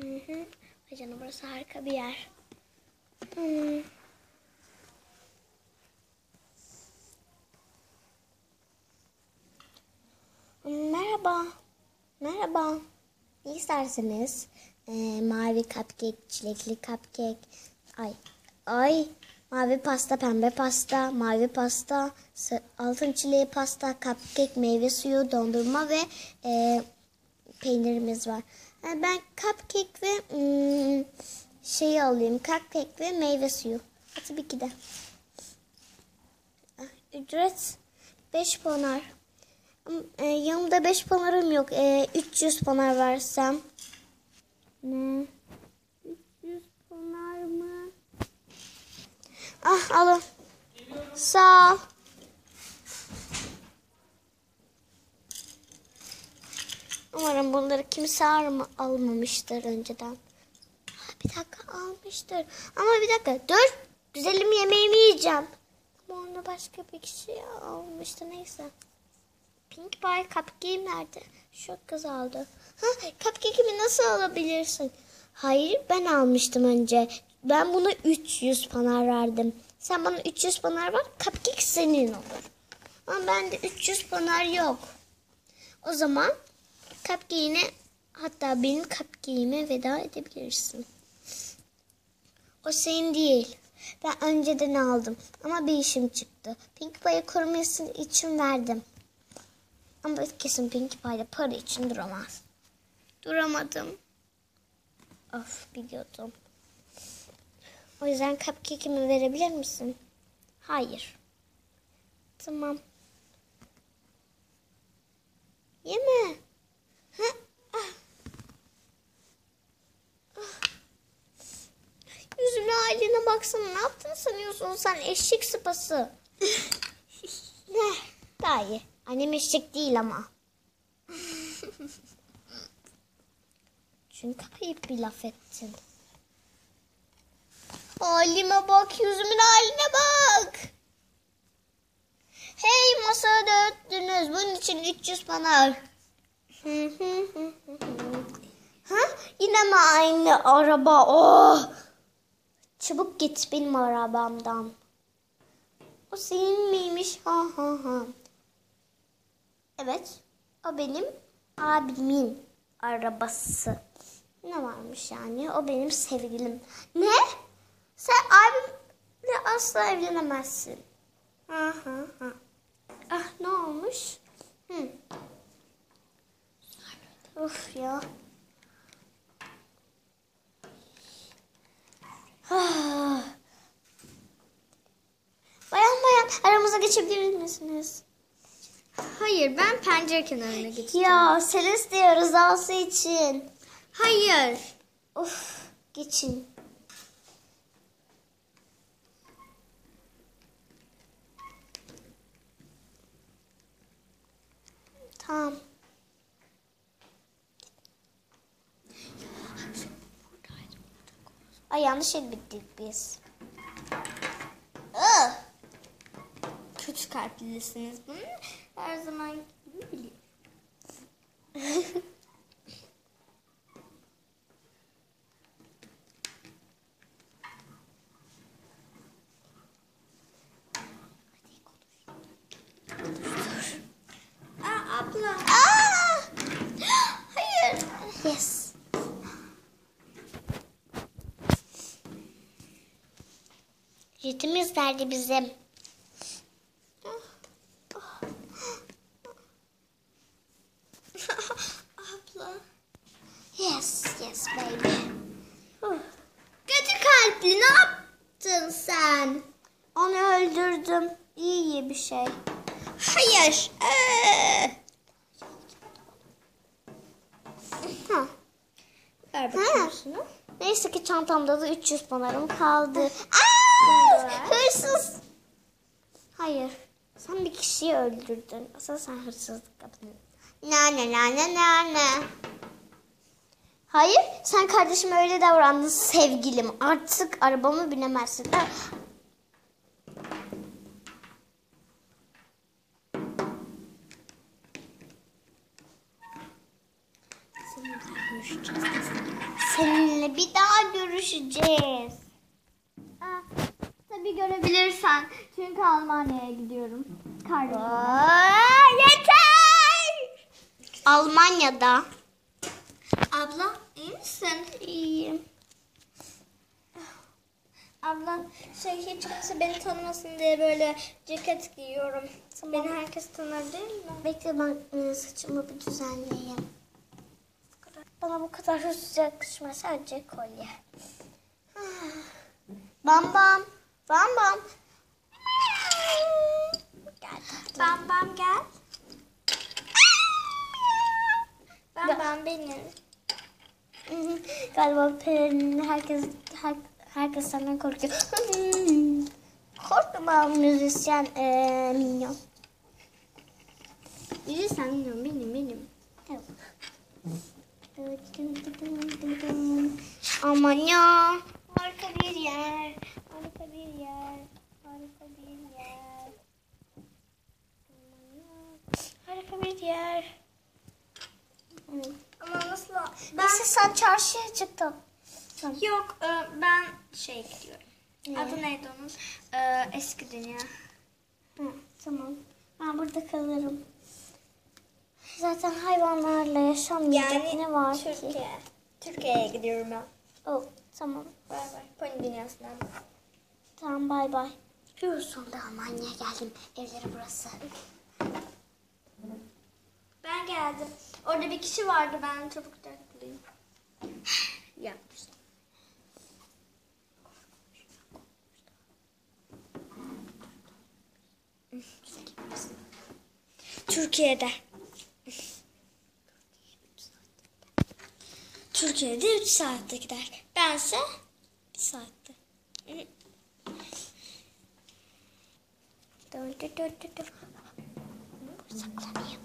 Hı hı. Ay canım burası harika bir yer. Hmm. Merhaba. Merhaba. Ne isterseniz? Ee, mavi cupcake, çilekli cupcake. Ay. Ay. Mavi pasta, pembe pasta, mavi pasta, altın çileği pasta, cupcake, meyve suyu, dondurma ve e, peynirimiz var. Ha, ben cupcake ve hmm, şeyi alayım. Cupcake ve meyve suyu. Tabii ki de. Ah, Ücret 5 ponar. Ama, e, yanımda 5 ponarım yok. E, 300 ponar versem. Ne? 300 ponar mı? Ah alın. Sağ ol. Umarım bunları kimse alma- almamıştır önceden. Ah, Bir dakika almıştır. Ama bir dakika dur. Güzelim yemeğimi yiyeceğim. Ama onu başka bir kişi almıştı neyse. Pink Pie Cupcake nerede? Şu kız aldı. Ha, cupcake'imi nasıl alabilirsin? Hayır ben almıştım önce. Ben bunu 300 panar verdim. Sen bana 300 panar ver, cupcake senin olur. Ama bende 300 panar yok. O zaman cupcake'ine hatta benim cupcake'ime veda edebilirsin. O senin değil. Ben önceden aldım ama bir işim çıktı. Pink Pie'yi koruması için verdim. Ama kesin Pinkie Pie'de para için duramaz. Duramadım. Of biliyordum. O yüzden cupcake'imi verebilir misin? Hayır. Tamam. Yeme. Yüzüne haline baksana. Ne yaptın sanıyorsun sen eşek sıpası? ne? Daha iyi. Annem eşek değil ama. Çünkü ayıp bir laf ettin. Halime bak, yüzümün haline bak. Hey masaya döktünüz. Bunun için 300 panar. ha? Yine mi aynı araba? Oh! Çabuk git benim arabamdan. O senin miymiş? Ha ha ha. Evet. O benim abimin arabası. Ne varmış yani? O benim sevgilim. Ne? Sen abimle asla evlenemezsin. Ha ha ha. Ah ne olmuş? Hı. Of ya. Ah. Bayan bayan aramıza geçebilir misiniz? Hayır ben pencere kenarına geçtim. Ya Celestia rızası için. Hayır. Of geçin. Tamam. Ay yanlış gittik biz. Kötü kalplisiniz bunu. Her zaman gibi biliyorum. Aa, abla. Aa! Hayır. Yes. Jetimiz nerede bizim? abla. Yes, yes baby. Kötü kalpli ne yaptın sen? Onu öldürdüm. İyi iyi bir şey. Hayır. Ee. Ha. Ver bakayım. Neyse ki çantamda da 300 panarım kaldı. Aa! Hırsız. Hayır. Sen bir kişiyi öldürdün. Asıl sen hırsızlık yaptın. Ne ne ne ne ne ne. Hayır, sen kardeşime öyle davrandın sevgilim. Artık arabama binemezsin. Seninle bir daha görüşeceğiz. Görebilirsen. Çünkü Almanya'ya gidiyorum. Kardeşim. Yeter! Almanya'da. Abla iyi misin? İyiyim. Abla şey hiç kimse beni tanımasın diye böyle ceket giyiyorum. Beni herkes tanır değil mi? Bekle ben e, saçımı bir düzenleyeyim. Bana bu kadar hızlı yakışmaz. Sadece kolye. Bam bam. Bam bam. Gel. Bam bam gel. Bam bam benim. Galiba Pelin'in herkes her, herkes senden korkuyor. Korkma müzisyen e, minyon. Sen bilmiyorum benim benim. Evet. Aman ya. Harika bir yer. Harika bir yer. Harika bir yer. Harika bir yer. Ama nasıl? Ben Neyse sen çarşıya çıktın. yok e, ben şey gidiyorum. Ne? Adı neydi onun? E, eski dünya. Hı, tamam. Ben burada kalırım. Zaten hayvanlarla yaşamayacak ne var ki? Türkiye. Türkiye'ye gidiyorum ben. Oh, tamam. Bay bay. Pony dünyasından. Tamam bay bay. Yürü sonunda Almanya'ya geldim. Evleri burası. Ben geldim. Orada bir kişi vardı ben çabuk bulayım. Yapmış. Türkiye'de. Türkiye'de 3 saatte gider. Bense 1 saatte. Dur dur dur dur. dur. Saklanayım.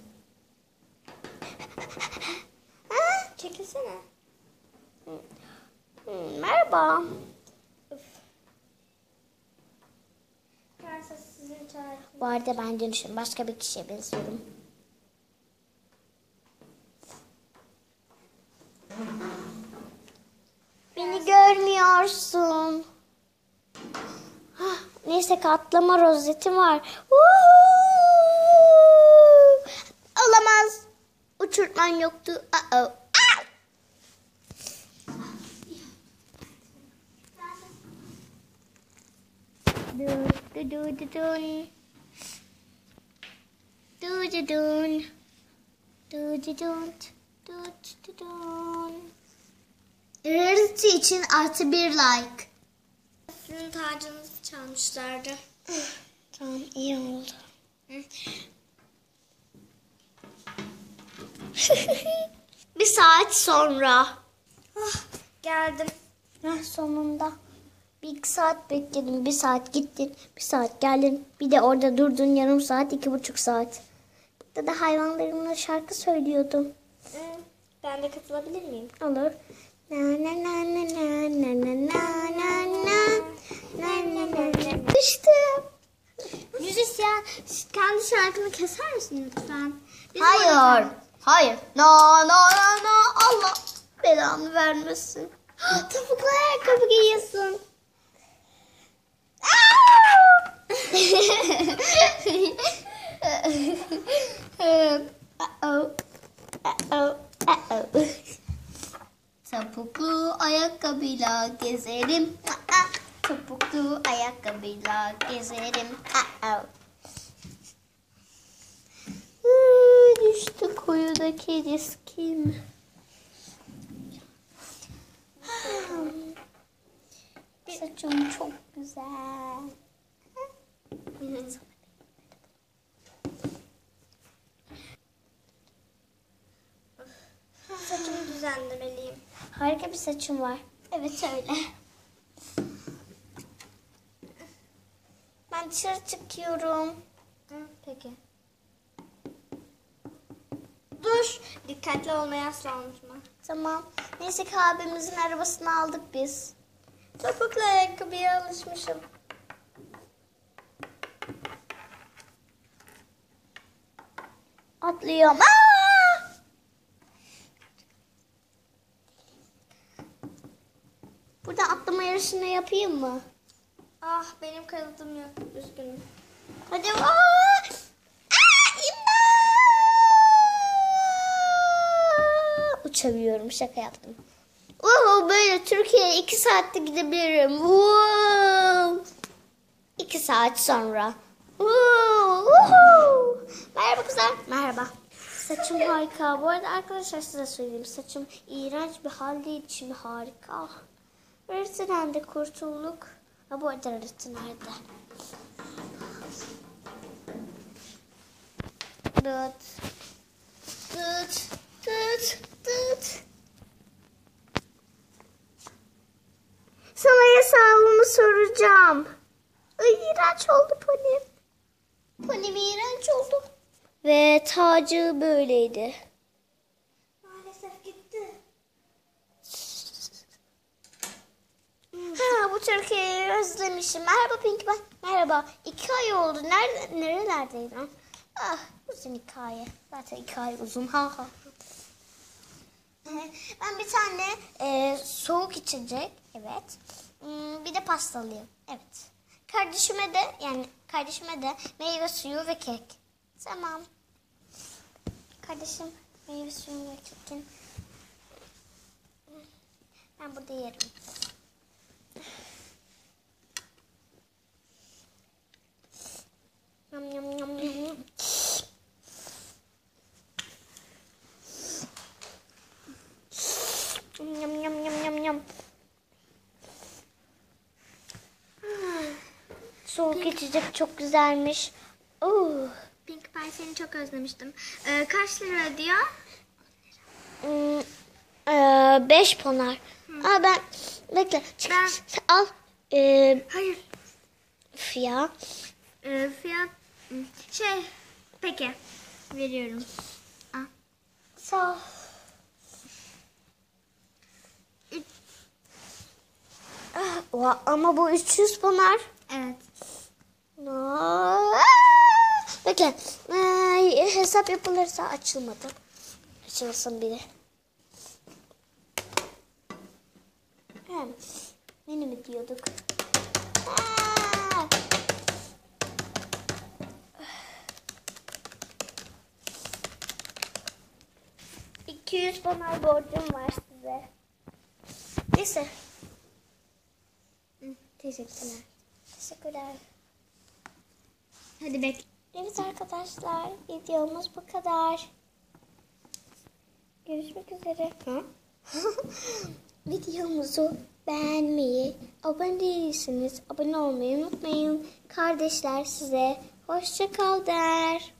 Ha, çekilsene. Merhaba. Bu arada ben dönüşüm. Başka bir kişiye benziyorum. Beni görmüyorsun. Neyse katlama rozeti var. Uuu! Olamaz. Uçurtman yoktu. Uh -oh. Ah! Dun, dun, dun, dun, dun. Dun, dun, dun. Dun, dun, dun. Dun, dun, dun. Rarity için artı bir like. Sizin tacınızı çalmışlardı. Tamam iyi oldu. bir saat sonra. Ah, geldim. Heh, sonunda. Bir iki saat bekledim. Bir saat gittin. Bir saat geldin. Bir de orada durdun yarım saat, iki buçuk saat. Burada da hayvanlarımla şarkı söylüyordum. Ben de katılabilir miyim? Olur. Na na na na na na na na na na Düştüm. Müzisyen kendi şarkını keser misin lütfen? Bizim Hayır. Hayır. Na na na na Allah belanı vermesin. Topuklu ayakkabı giyiyorsun. Uh-oh. Uh-oh. Uh-oh. Topuklu ayakkabıyla gezerim. Topuklu ayakkabıyla gezerim. Aa. Düştü kuyudaki diskim. Saçım çok güzel. Saçımı düzenlemeliyim. Harika bir saçım var. Evet öyle. dışarı çıkıyorum. Hı, peki. Dur. Dikkatli olmayı asla unutma. Tamam. Neyse ki abimizin arabasını aldık biz. Topuklu ayakkabıya alışmışım. Atlıyorum. Aa! Burada atlama yarışını yapayım mı? Ah benim kanadım yok. Üzgünüm. Hadi. Aa! Aa, imdat! Uçamıyorum şaka yaptım. Oho böyle Türkiye'ye iki saatte gidebilirim. Wow! İki saat sonra. Wow! Merhaba kızlar. Merhaba. Saçım harika. Bu arada arkadaşlar size söyleyeyim. Saçım iğrenç bir halde. Şimdi harika. Öğretmenden de kurtulduk. Ha bu arada nerede? Tut. Tut. Tut. Tut. Sana hesabımı soracağım. Ay iğrenç oldu ponim. Ponim iğrenç oldu. Ve tacı böyleydi. Maalesef gitti. Ha bu Özlemişim. Merhaba Pinky Pie. Merhaba. İki ay oldu. Nerede, nerelerdeydin? Ah uzun hikaye. Zaten iki ay uzun. Ha ha. Ben bir tane e, soğuk içecek. Evet. Hmm, Bir de pastalıyım. Evet. Kardeşime de yani kardeşime de meyve suyu ve kek. Tamam. Kardeşim meyve suyu ve kekin. Ben burada yerim. Soğuk içecek çok güzelmiş. Oo. Pink Pie seni çok özlemiştim. Ee, kaç lira ödüyor? Hmm, eee, beş ponar. Aa ben bekle. Çık, Ben- al. Ee, Hayır. ya. Ee, fiyat şey peki veriyorum. Sağ ol. Ah, ama bu 300 ponar. Evet. Aa, Bekle. Ee, hesap yapılırsa açılmadı. Açılsın biri. Hem yeni mi diyorduk? Aa! ...200 ponar borcum var size. Neyse. Teşekkürler. Teşekkürler. Hadi bek. Evet arkadaşlar videomuz bu kadar. Görüşmek üzere. Videomuzu beğenmeyi, abone değilseniz abone olmayı unutmayın. Kardeşler size hoşça kal der.